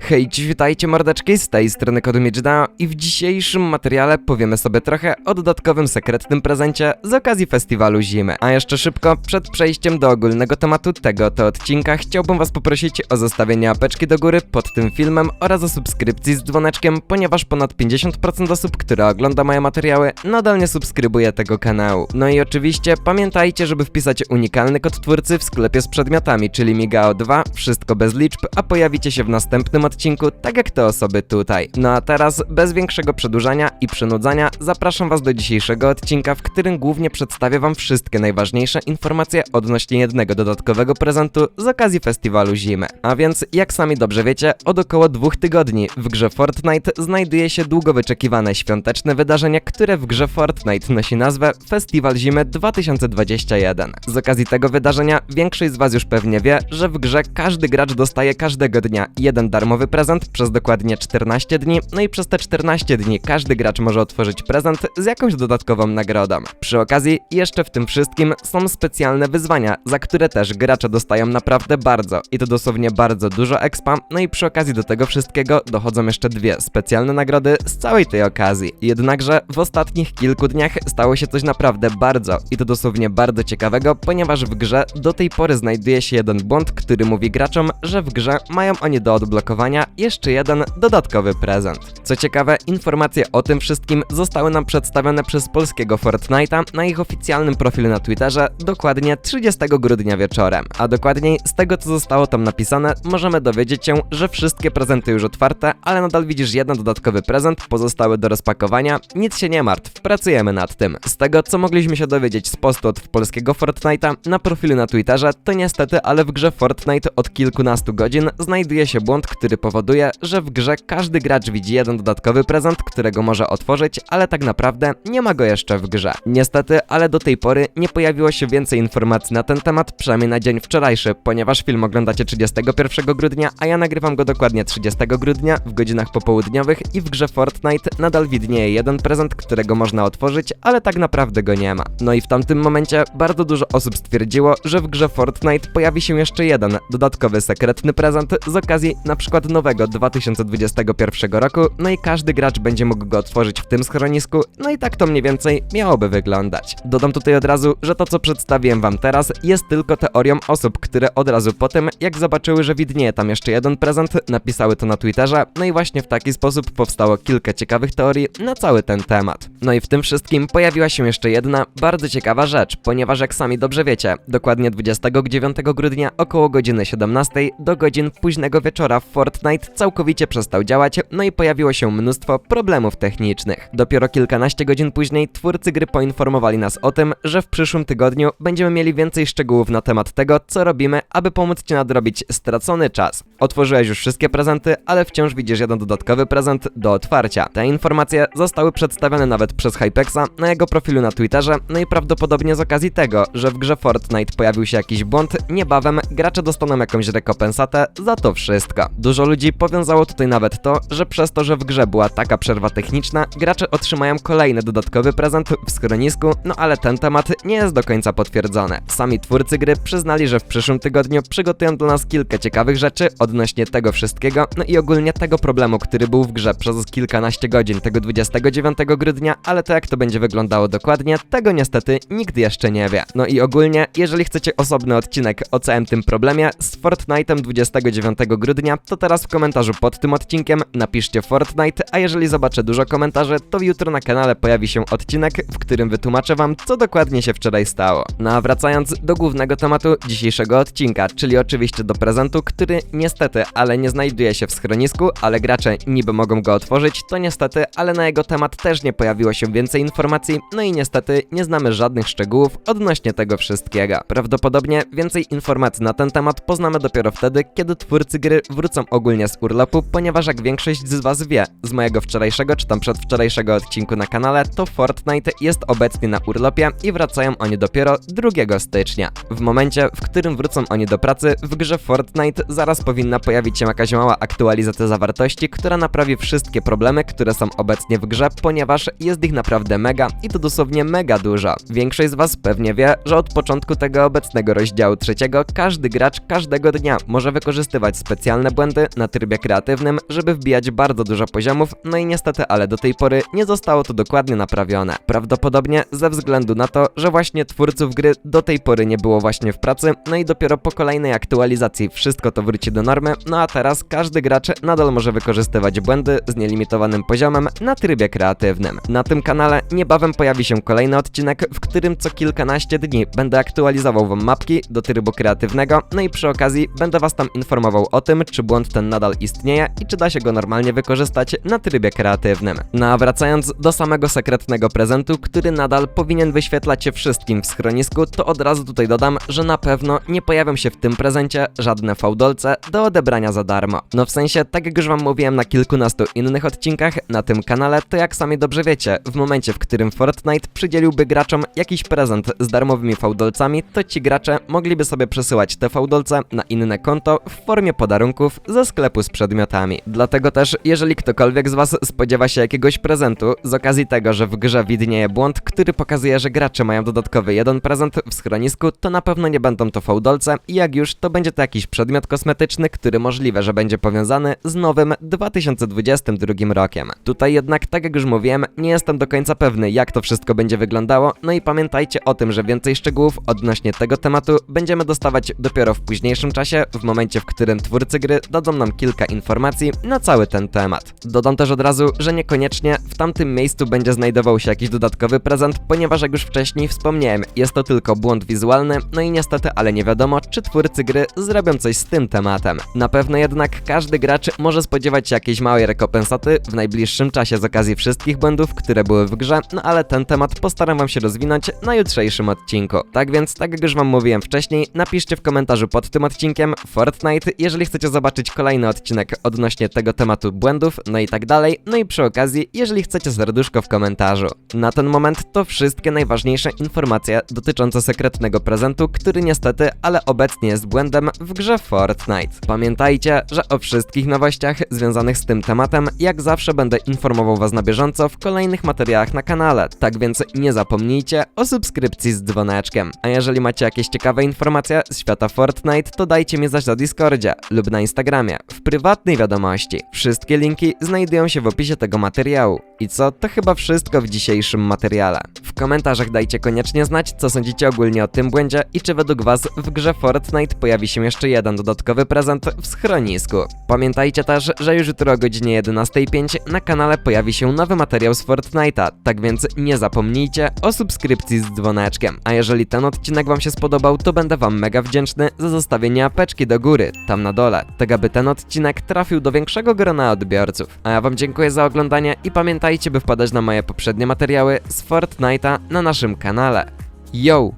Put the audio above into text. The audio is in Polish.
Hej, witajcie mordeczki, z tej strony Kodu Miechdao i w dzisiejszym materiale powiemy sobie trochę o dodatkowym sekretnym prezencie z okazji festiwalu zimy. A jeszcze szybko, przed przejściem do ogólnego tematu tego to odcinka, chciałbym was poprosić o zostawienie apeczki do góry pod tym filmem oraz o subskrypcji z dzwoneczkiem, ponieważ ponad 50% osób, które ogląda moje materiały, nadal nie subskrybuje tego kanału. No i oczywiście pamiętajcie, żeby wpisać unikalny kod twórcy w sklepie z przedmiotami, czyli Migao2, wszystko bez liczb, a pojawicie się w następnym odcinku, tak jak te osoby tutaj. No a teraz, bez większego przedłużania i przynudzania, zapraszam was do dzisiejszego odcinka, w którym głównie przedstawię wam wszystkie najważniejsze informacje odnośnie jednego dodatkowego prezentu z okazji festiwalu zimy. A więc, jak sami dobrze wiecie, od około dwóch tygodni w grze Fortnite znajduje się długo wyczekiwane świąteczne wydarzenie, które w grze Fortnite nosi nazwę Festiwal Zimy 2021. Z okazji tego wydarzenia większość z was już pewnie wie, że w grze każdy gracz dostaje każdego dnia jeden darmowy prezent przez dokładnie 14 dni, no i przez te 14 dni każdy gracz może otworzyć prezent z jakąś dodatkową nagrodą. Przy okazji, jeszcze w tym wszystkim są specjalne wyzwania, za które też gracze dostają naprawdę bardzo i to dosłownie bardzo dużo expa, no i przy okazji do tego wszystkiego dochodzą jeszcze dwie specjalne nagrody z całej tej okazji. Jednakże w ostatnich kilku dniach stało się coś naprawdę bardzo i to dosłownie bardzo ciekawego, ponieważ w grze do tej pory znajduje się jeden błąd, który mówi graczom, że w grze mają oni do odblokowania jeszcze jeden dodatkowy prezent. Co ciekawe, informacje o tym wszystkim zostały nam przedstawione przez polskiego Fortnite'a na ich oficjalnym profilu na Twitterze dokładnie 30 grudnia wieczorem. A dokładniej z tego co zostało tam napisane, możemy dowiedzieć się, że wszystkie prezenty już otwarte, ale nadal widzisz jeden dodatkowy prezent, pozostałe do rozpakowania. Nic się nie martw, pracujemy nad tym. Z tego co mogliśmy się dowiedzieć z postu od polskiego Fortnite'a na profilu na Twitterze, to niestety, ale w grze Fortnite od kilkunastu godzin znajduje się błąd, który powoduje, że w grze każdy gracz widzi jeden dodatkowy prezent, którego może otworzyć, ale tak naprawdę nie ma go jeszcze w grze. Niestety, ale do tej pory nie pojawiło się więcej informacji na ten temat, przynajmniej na dzień wczorajszy, ponieważ film oglądacie 31 grudnia, a ja nagrywam go dokładnie 30 grudnia w godzinach popołudniowych i w grze Fortnite nadal widnieje jeden prezent, którego można otworzyć, ale tak naprawdę go nie ma. No i w tamtym momencie bardzo dużo osób stwierdziło, że w grze Fortnite pojawi się jeszcze jeden dodatkowy sekretny prezent z okazji na przykład nowego 2021 roku, no i każdy gracz będzie mógł go otworzyć w tym schronisku, no i tak to mniej więcej miałoby wyglądać. Dodam tutaj od razu, że to co przedstawiłem wam teraz jest tylko teorią osób, które od razu po tym, jak zobaczyły, że widnieje tam jeszcze jeden prezent, napisały to na Twitterze, no i właśnie w taki sposób powstało kilka ciekawych teorii na cały ten temat. No i w tym wszystkim pojawiła się jeszcze jedna bardzo ciekawa rzecz, ponieważ jak sami dobrze wiecie, dokładnie 29 grudnia około godziny 17 do godzin późnego wieczora w Fortnite całkowicie przestał działać, no i pojawiło się mnóstwo problemów technicznych. Dopiero kilkanaście godzin później twórcy gry poinformowali nas o tym, że w przyszłym tygodniu będziemy mieli więcej szczegółów na temat tego, co robimy, aby pomóc Ci nadrobić stracony czas. Otworzyłeś już wszystkie prezenty, ale wciąż widzisz jeden dodatkowy prezent do otwarcia. Te informacje zostały przedstawione nawet przez Hypexa na jego profilu na Twitterze, no i prawdopodobnie z okazji tego, że w grze Fortnite pojawił się jakiś błąd, niebawem gracze dostaną jakąś rekompensatę za to wszystko. Dużo ludzi powiązało tutaj nawet to, że przez to, że w grze była taka przerwa techniczna, gracze otrzymają kolejny dodatkowy prezent w schronisku, no ale ten temat nie jest do końca potwierdzony. Sami twórcy gry przyznali, że w przyszłym tygodniu przygotują dla nas kilka ciekawych rzeczy odnośnie tego wszystkiego, no i ogólnie tego problemu, który był w grze przez kilkanaście godzin tego 29 grudnia, ale to jak to będzie wyglądało dokładnie, tego niestety nikt jeszcze nie wie. No i ogólnie, jeżeli chcecie osobny odcinek o całym tym problemie z Fortnite'em 29 grudnia, to teraz w komentarzu pod tym odcinkiem napiszcie Fortnite, a jeżeli zobaczę dużo komentarzy, to jutro na kanale pojawi się odcinek, w którym wytłumaczę wam, co dokładnie się wczoraj stało. No a wracając do głównego tematu dzisiejszego odcinka, czyli oczywiście do prezentu, który niestety, ale nie znajduje się w schronisku, ale gracze niby mogą go otworzyć, to niestety, ale na jego temat też nie pojawiło się więcej informacji, no i niestety nie znamy żadnych szczegółów odnośnie tego wszystkiego. Prawdopodobnie więcej informacji na ten temat poznamy dopiero wtedy, kiedy twórcy gry wrócą ogólnie z urlopu, ponieważ jak większość z was wie, z mojego wczorajszego czy tam przedwczorajszego odcinku na kanale, to Fortnite jest obecnie na urlopie i wracają oni dopiero 2 stycznia. W momencie, w którym wrócą oni do pracy, w grze Fortnite zaraz powinna pojawić się jakaś mała aktualizacja zawartości, która naprawi wszystkie problemy, które są obecnie w grze, ponieważ jest ich naprawdę mega i to dosłownie mega dużo. Większość z was pewnie wie, że od początku tego obecnego rozdziału trzeciego każdy gracz każdego dnia może wykorzystywać specjalne błędy, na trybie kreatywnym, żeby wbijać bardzo dużo poziomów, no i niestety, ale do tej pory nie zostało to dokładnie naprawione. Prawdopodobnie ze względu na to, że właśnie twórców gry do tej pory nie było właśnie w pracy, no i dopiero po kolejnej aktualizacji wszystko to wróci do normy, no a teraz każdy gracz nadal może wykorzystywać błędy z nielimitowanym poziomem na trybie kreatywnym. Na tym kanale niebawem pojawi się kolejny odcinek, w którym co kilkanaście dni będę aktualizował wam mapki do trybu kreatywnego, no i przy okazji będę was tam informował o tym, czy błąd ten nadal istnieje i czy da się go normalnie wykorzystać na trybie kreatywnym. No a wracając do samego sekretnego prezentu, który nadal powinien wyświetlać się wszystkim w schronisku, to od razu tutaj dodam, że na pewno nie pojawią się w tym prezencie żadne fałdolce do odebrania za darmo. No w sensie, tak jak już wam mówiłem na kilkunastu innych odcinkach na tym kanale, to jak sami dobrze wiecie, w momencie, w którym Fortnite przydzieliłby graczom jakiś prezent z darmowymi fałdolcami, to ci gracze mogliby sobie przesyłać te fałdolce na inne konto w formie podarunków ze sklepu z przedmiotami. Dlatego też, jeżeli ktokolwiek z was spodziewa się jakiegoś prezentu z okazji tego, że w grze widnieje błąd, który pokazuje, że gracze mają dodatkowy jeden prezent w schronisku, to na pewno nie będą to fałdolce i jak już, to będzie to jakiś przedmiot kosmetyczny, który możliwe, że będzie powiązany z nowym 2022 rokiem. Tutaj jednak, tak jak już mówiłem, nie jestem do końca pewny, jak to wszystko będzie wyglądało, no i pamiętajcie o tym, że więcej szczegółów odnośnie tego tematu będziemy dostawać dopiero w późniejszym czasie, w momencie, w którym twórcy gry dadzą nam kilka informacji na cały ten temat. Dodam też od razu, że niekoniecznie w tamtym miejscu będzie znajdował się jakiś dodatkowy prezent, ponieważ jak już wcześniej wspomniałem, jest to tylko błąd wizualny, no i niestety, ale nie wiadomo, czy twórcy gry zrobią coś z tym tematem. Na pewno jednak każdy gracz może spodziewać się jakiejś małej rekompensaty w najbliższym czasie z okazji wszystkich błędów, które były w grze, no ale ten temat postaram wam się rozwinąć na jutrzejszym odcinku. Tak więc, tak jak już wam mówiłem wcześniej, napiszcie w komentarzu pod tym odcinkiem Fortnite, jeżeli chcecie zobaczyć kolejny odcinek odnośnie tego tematu błędów, no i tak dalej, no i przy okazji, jeżeli chcecie serduszko w komentarzu. Na ten moment to wszystkie najważniejsze informacje dotyczące sekretnego prezentu, który niestety, ale obecnie jest błędem w grze Fortnite. Pamiętajcie, że o wszystkich nowościach związanych z tym tematem, jak zawsze będę informował was na bieżąco w kolejnych materiałach na kanale, tak więc nie zapomnijcie o subskrypcji z dzwoneczkiem. A jeżeli macie jakieś ciekawe informacje z świata Fortnite, to dajcie mi znać na Discordzie lub na Instagramie, w prywatnej wiadomości. Wszystkie linki znajdują się w opisie tego materiału. I co, to chyba wszystko w dzisiejszym materiale. W komentarzach dajcie koniecznie znać, co sądzicie ogólnie o tym błędzie i czy według was w grze Fortnite pojawi się jeszcze jeden dodatkowy prezent w schronisku. Pamiętajcie też, że już jutro o godzinie 11.05 na kanale pojawi się nowy materiał z Fortnite'a, tak więc nie zapomnijcie o subskrypcji z dzwoneczkiem. A jeżeli ten odcinek wam się spodobał, to będę wam mega wdzięczny za zostawienie apeczki do góry, tam na dole, tak aby ten odcinek trafił do większego grona odbiorców. A ja wam dziękuję za oglądanie i pamiętajcie, by wpadać na moje poprzednie materiały z Fortnite'a na naszym kanale. Yo!